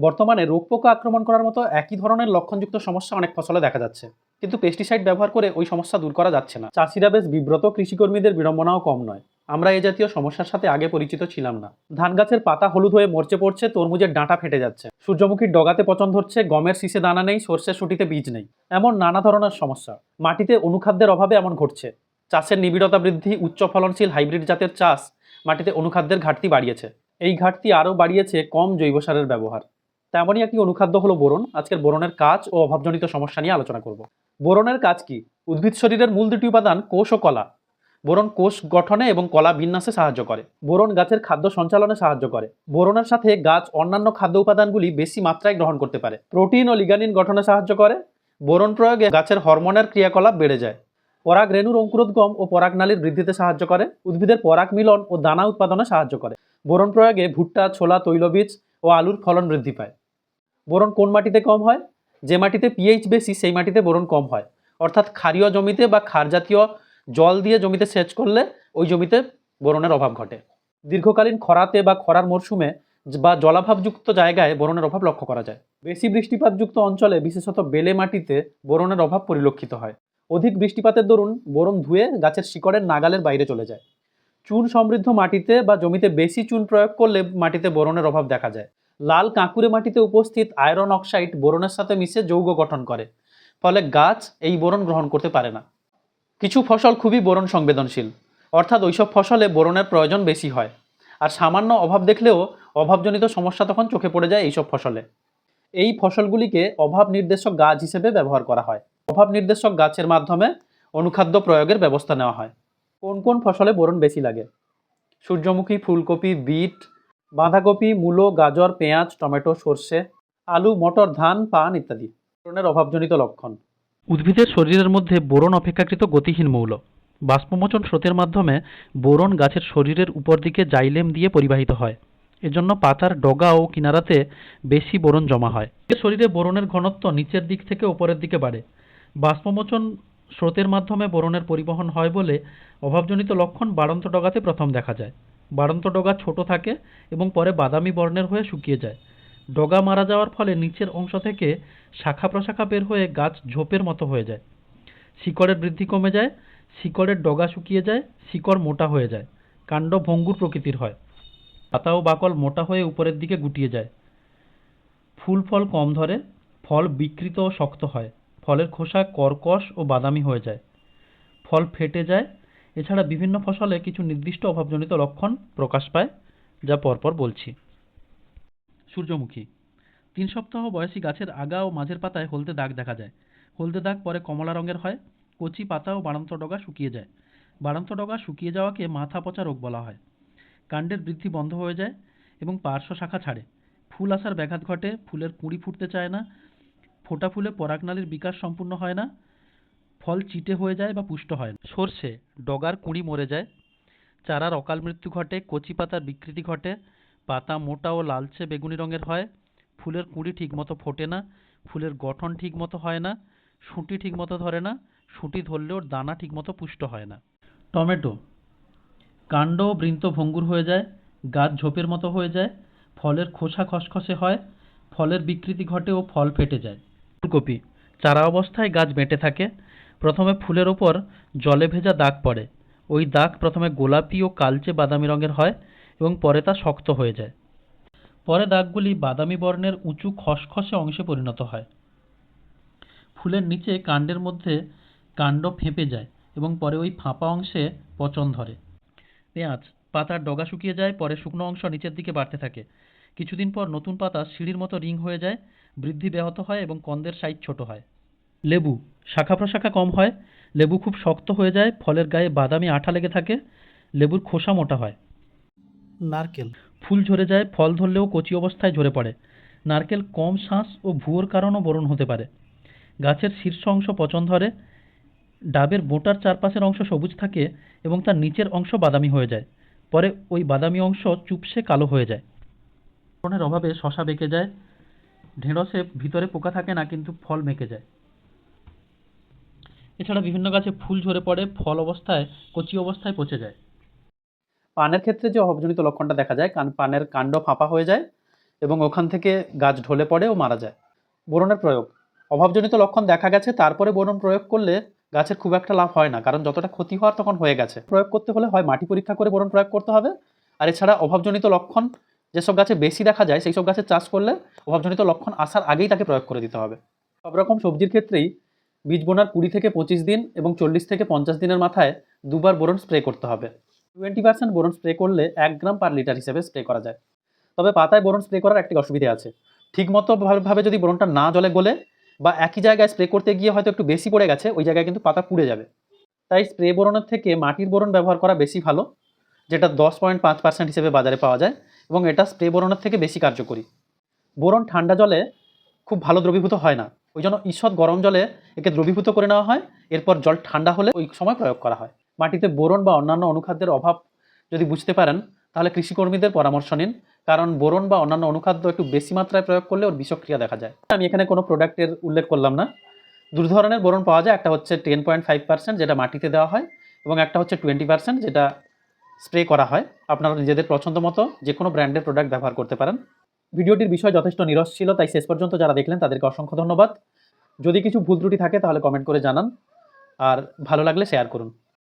বর্তমানে রোগ পোকা আক্রমণ করার মতো একই ধরনের লক্ষণযুক্ত সমস্যা অনেক ফসলে দেখা যাচ্ছে। কিন্তু পেস্টিসাইড ব্যবহার করে ওই সমস্যা দূর করা যাচ্ছে না। চাষিরা বেশ বিব্রত, কৃষিকর্মীদের বিড়ম্বনাও কম নয়। আমরা এ জাতীয় সমস্যার সাথে আগে পরিচিত ছিলাম না। ধান গাছের পাতা হলুদ হয়ে মরচে পড়ছে, তরমুজের ডাঁটা ফেটে যাচ্ছে। সূর্যমুখীর ডগাতে পচন ধরছে, গমের শীষে দানা নেই সর্ষের শুটিতে বীজ নেই। এমন নানা ধরনের সমস্যা। মাটিতে অনুখাদ্যের অভাবে এমন ঘটছে। চাষের নিবিড়তা বৃদ্ধি, উচ্চ ফলনশীল হাইব্রিড জাতের চাষ মাটিতে অনুখাদ্যের ঘাটতি বাড়িয়েছে। এই ঘাটতি আরও বাড়িয়েছে কম জৈব সারের ব্যবহার। তেমনই একটি অনুখাদ্য হলো বোরন। আজকের বোরনের কাজ ও অভাবজনিত সমস্যা নিয়ে আলোচনা করব। বোরনের কাজ কি? উদ্ভিদ শরীরের মূল দুটি উপাদান, কোষ ও কলা। বোরন কোষ গঠনে এবং কলা বিন্যাসে সাহায্য করে। বোরন গাছের খাদ্য সঞ্চালনে সাহায্য করে। বোরনের সাথে গাছ অন্যান্য খাদ্য উপাদানগুলি বেশি মাত্রায় গ্রহণ করতে পারে। প্রোটিন ও লিগানিন গঠনে সাহায্য করে। বোরন প্রয়োগে গাছের হরমোনের ক্রিয়াকলাপ বেড়ে যায়। পরাগ রেণুর অঙ্কুরোদ্গম ও পরাগনালীর বৃদ্ধিতে সাহায্য করে। উদ্ভিদের পরাগ মিলন ও দানা উৎপাদনে সাহায্য করে। বোরন প্রয়োগে ভুট্টা, ছোলা, তৈলবীজ ও আলুর ফলন বৃদ্ধি পায়। বোরন কোন মাটিতে কম হয়? যে মাটিতে পিএইচ বেশি, সেই মাটিতে বোরন কম হয়। অর্থাৎ ক্ষারীয় জমিতে বা ক্ষার জাতীয় জল দিয়ে জমিতে সেচ করলে ওই জমিতে বোরনের অভাব ঘটে। দীর্ঘকালীন খরাতে বা খরার মরশুমে বা জলাভাবযুক্ত জায়গায় বোরনের অভাব লক্ষ্য করা যায়। বেশি বৃষ্টিপাতযুক্ত অঞ্চলে বিশেষত বেলে মাটিতে বোরনের অভাব পরিলক্ষিত হয়। অধিক বৃষ্টিপাতের দরুন বোরন ধুয়ে গাছের শিকড়ের নাগালের বাইরে চলে যায়। চুন সমৃদ্ধ মাটিতে বা জমিতে বেশি চুন প্রয়োগ করলে মাটিতে বোরনের অভাব দেখা যায়। লাল কাঁকুরে মাটিতে উপস্থিত আয়রন অক্সাইড বোরনের সাথে মিশে যৌগ গঠন করে। ফলে গাছ এই বোরন গ্রহণ করতে পারে না। কিছু ফসল খুবই বোরন সংবেদনশীল। অর্থাৎ ওইসব ফসলে বোরনের প্রয়োজন বেশি হয়। আর সামান্য অভাব দেখলেও অভাবজনিত সমস্যা তখন চোখে পড়ে যায় এইসব ফসলে। এই ফসলগুলিকে অভাব নির্দেশক গাছ হিসেবে ব্যবহার করা হয়। অভাব নির্দেশক গাছের মাধ্যমে অনুখাদ্য প্রয়োগের ব্যবস্থা নেওয়া হয়। কোন কোন ফসলে বোরন বেশি লাগে? সূর্যমুখী, ফুলকপি, বিট বাঁধাকপি, মূলো, গাজর, পেঁয়াজ, টমেটো, সর্ষে, আলু, মটর, ধান, পান ইত্যাদি। বোরনের অভাবজনিত লক্ষণ। উদ্ভিদের শরীরের মধ্যে বোরন অপেক্ষাকৃত গতিহীন মৌল। বাষ্পমোচন স্রোতের মাধ্যমে বোরন গাছের শরীরের উপর দিকে জাইলেম দিয়ে পরিবাহিত হয়। এজন্য পাতার ডগা ও কিনারাতে বেশি বোরন জমা হয়। শরীরে বোরনের ঘনত্ব নিচের দিক থেকে উপরের দিকে বাড়ে। বাষ্পমোচন স্রোতের মাধ্যমে বোরনের পরিবহন হয় বলে অভাবজনিত লক্ষণ বাড়ন্ত ডগাতে প্রথম দেখা যায়। বাড়ন্ত ডগা ছোট থাকে এবং পরে বাদামি বর্ণের হয়ে শুকিয়ে যায়। ডগা মারা যাওয়ার ফলে নিচের অংশ থেকে শাখা প্রশাখা বের হয়ে গাছ ঝোপের মতো হয়ে যায়। শিকড়ের বৃদ্ধি কমে যায়, শিকড়ের ডগা শুকিয়ে যায়, শিকড় মোটা হয়ে যায়। কাণ্ড ভঙ্গুর প্রকৃতির হয়। পাতা ও বাকল মোটা হয়ে উপরের দিকে গুটিয়ে যায়। ফুল ফল কম ধরে, ফল বিকৃত ও শক্ত হয়, ফলের খোসা কর্কশ ও বাদামি হয়ে যায়। ফল ফেটে যায় এছাড়া বিভিন্ন ফসলে কিছু নির্দিষ্ট অভাবজনিত লক্ষণ প্রকাশ পায়, যা পরপর বলছি। সূর্যমুখী। তিন সপ্তাহ বয়সী গাছের আগা ও মাঝের পাতায় হলদে দাগ দেখা যায়। হলদে দাগ পরে কমলা রঙের হয়, কচি পাতা ও বাড়ন্ত ডগা শুকিয়ে যায়। বাড়ন্ত ডগা শুকিয়ে যাওয়াকে মাথা পচা রোগ বলা হয়। কাণ্ডের বৃদ্ধি বন্ধ হয়ে যায় এবং পার্শ্ব শাখা ছাড়ে। ফুল আসার ব্যাঘাত ঘটে, ফুলের কুঁড়ি ফুটতে চায় না, ফোটা ফুলে পরাগনালীর বিকাশ সম্পূর্ণ হয় না ফল চিটে হয়ে যায় বা পুষ্ট হয় না। সর্ষে, ডগার কুঁড়ি মরে যায়। চারার অকাল মৃত্যু ঘটে, কচি পাতার বিকৃতি ঘটে, পাতা মোটা ও লালচে বেগুনি রঙের হয়, ফুলের কুঁড়ি ঠিকমতো ফোটে না, ফুলের গঠন ঠিকমতো হয় না শুঁটি ঠিকমতো ধরে না শুঁটি ধরলেও দানা ঠিকমতো পুষ্ট হয় না। টমেটো, কাণ্ড ও বৃন্ত ভঙ্গুর হয়ে যায়, গাছ ঝোপের মতো হয়ে যায়, ফলের খোসা খসখসে হয়, ফলের বিকৃতি ঘটে ও ফল ফেটে যায়। ফুলকপি, চারা অবস্থায় গাছ বেঁটে থাকে প্রথমে ফুলের ওপর জলে ভেজা দাগ পড়ে। ওই দাগ প্রথমে গোলাপি ও কালচে বাদামি রঙের হয় এবং পরে তা শক্ত হয়ে যায়। পরে দাগগুলি বাদামি বর্ণের উঁচু খসখসে অংশে পরিণত হয়। ফুলের নিচে কাণ্ডের মধ্যে কাণ্ড ফেঁপে যায় এবং পরে ওই ফাঁপা অংশে পচন ধরে। পেঁয়াজ পাতার ডগা শুকিয়ে যায়, পরে শুকনো অংশ নিচের দিকে বাড়তে থাকে। কিছুদিন পর নতুন পাতা সিঁড়ির মতো রিং হয়ে যায়, বৃদ্ধি ব্যাহত হয় এবং কন্দের সাইজ ছোট হয়। লেবু। শাখা প্রশাখা কম হয় লেবু খুব শক্ত হয়ে যায় ফলের গায়ে বাদামি আঠা লেগে থাকে লেবুর খোসা মোটা হয়। নারকেল। ফুল ঝরে যায় ফল ধরলেও কচি অবস্থায় ঝরে পড়ে। নারকেল কম শ্বাস ও ভুয়োর কারণও বরণ হতে পারে। গাছের শীর্ষ অংশ পচন ধরে ডাবের বোঁটার চারপাশের অংশ সবুজ থাকে এবং তার নিচের অংশ বাদামি হয়ে যায়। পরে ওই বাদামি অংশ চুপসে কালো হয়ে যায়। ফলনের অভাবে শশা বেঁকে যায়। ঢেঁড়সে ভিতরে পোকা থাকে না কিন্তু ফল মেকে যায়। এছাড়া বিভিন্ন গাছে ফুল ঝরে পড়ে, ফল অবস্থায়, কচি অবস্থায় পচে যায়। পানের ক্ষেত্রে যে অভাবজনিত লক্ষণটা দেখা যায়, কান পানের কাণ্ড ফাঁপা হয়ে যায় এবং ওখান থেকে গাছ ঢলে পড়ে ও মারা যায়। বোরনের প্রয়োগ। অভাবজনিত লক্ষণ দেখা গেছে, তারপরে বোরন প্রয়োগ করলে গাছের খুব একটা লাভ হয় না, কারণ যতটা ক্ষতি হওয়ার তখন হয়ে গেছে। প্রয়োগ করতে হলে হয় মাটি পরীক্ষা করে বোরন প্রয়োগ করতে হবে। আর এছাড়া অভাবজনিত লক্ষণ, যেসব গাছে বেশি দেখা যায় সেই সব গাছের চাষ করলে অভাবজনিত লক্ষণ আসার আগেই তাকে প্রয়োগ করে দিতে হবে। সব রকম সবজির ক্ষেত্রেই বীজ বোনার কুড়ি থেকে পঁচিশ দিন এবং চল্লিশ থেকে পঞ্চাশ দিনের মাথায় দুবার বোরন স্প্রে করতে হবে। টোয়েন্টি পার্সেন্ট বোরন স্প্রে করলে এক গ্রাম পার লিটার হিসেবে স্প্রে করা যায়। তবে পাতায় বোরন স্প্রে করার একটি অসুবিধা আছে। ঠিকমতো ভাবে- যদি বোরনটা না জলে গলে বা একই জায়গায় স্প্রে করতে গিয়ে হয়তো একটু বেশি পড়ে গেছে, ওই জায়গায় কিন্তু পাতা পুড়ে যাবে। তাই স্প্রে বোরনের থেকে মাটির বোরন ব্যবহার করা বেশি ভালো, যেটা দশ পয়েন্ট পাঁচ পার্সেন্ট হিসেবে বাজারে পাওয়া যায় এবং এটা স্প্রে বোরনের থেকে বেশি কার্যকরী। বোরন ঠান্ডা জলে খুব ভালো দ্রবীভূত হয় না। ওই জন্য ঈষৎ গরম জলে একে দ্রবীভূত করে নেওয়া হয়। এরপর জল ঠান্ডা হলে ওই সময় প্রয়োগ করা হয়। মাটিতে বোরন বা অন্যান্য অনুখাদ্যের অভাব যদি বুঝতে পারেন, তাহলে কৃষিকর্মীদের পরামর্শ নিন। কারণ বোরন বা অন্যান্য অনুখাদ্য একটু বেশি মাত্রায় প্রয়োগ করলে ওর বিষক্রিয়া দেখা যায়। আমি এখানে কোনো প্রোডাক্টের উল্লেখ করলাম না। দু ধরনের বোরন পাওয়া যায়। একটা হচ্ছে টেন পয়েন্ট ফাইভ পার্সেন্ট যেটা মাটিতে দেওয়া হয় এবং একটা হচ্ছে টোয়েন্টি পার্সেন্ট যেটা স্প্রে করা হয়। আপনারা নিজেদের পছন্দ মতো যে কোনো ব্র্যান্ডের প্রোডাক্ট ব্যবহার করতে পারেন। ভিডিওটির বিষয় যথেষ্ট নিরস ছিল, তাই শেষ পর্যন্ত যারা দেখলেন তাদেরকে অসংখ্য ধন্যবাদ। যদি কিছু ভুল ত্রুটি থাকে তাহলে কমেন্ট করে জানান, আর ভালো লাগলে শেয়ার করুন।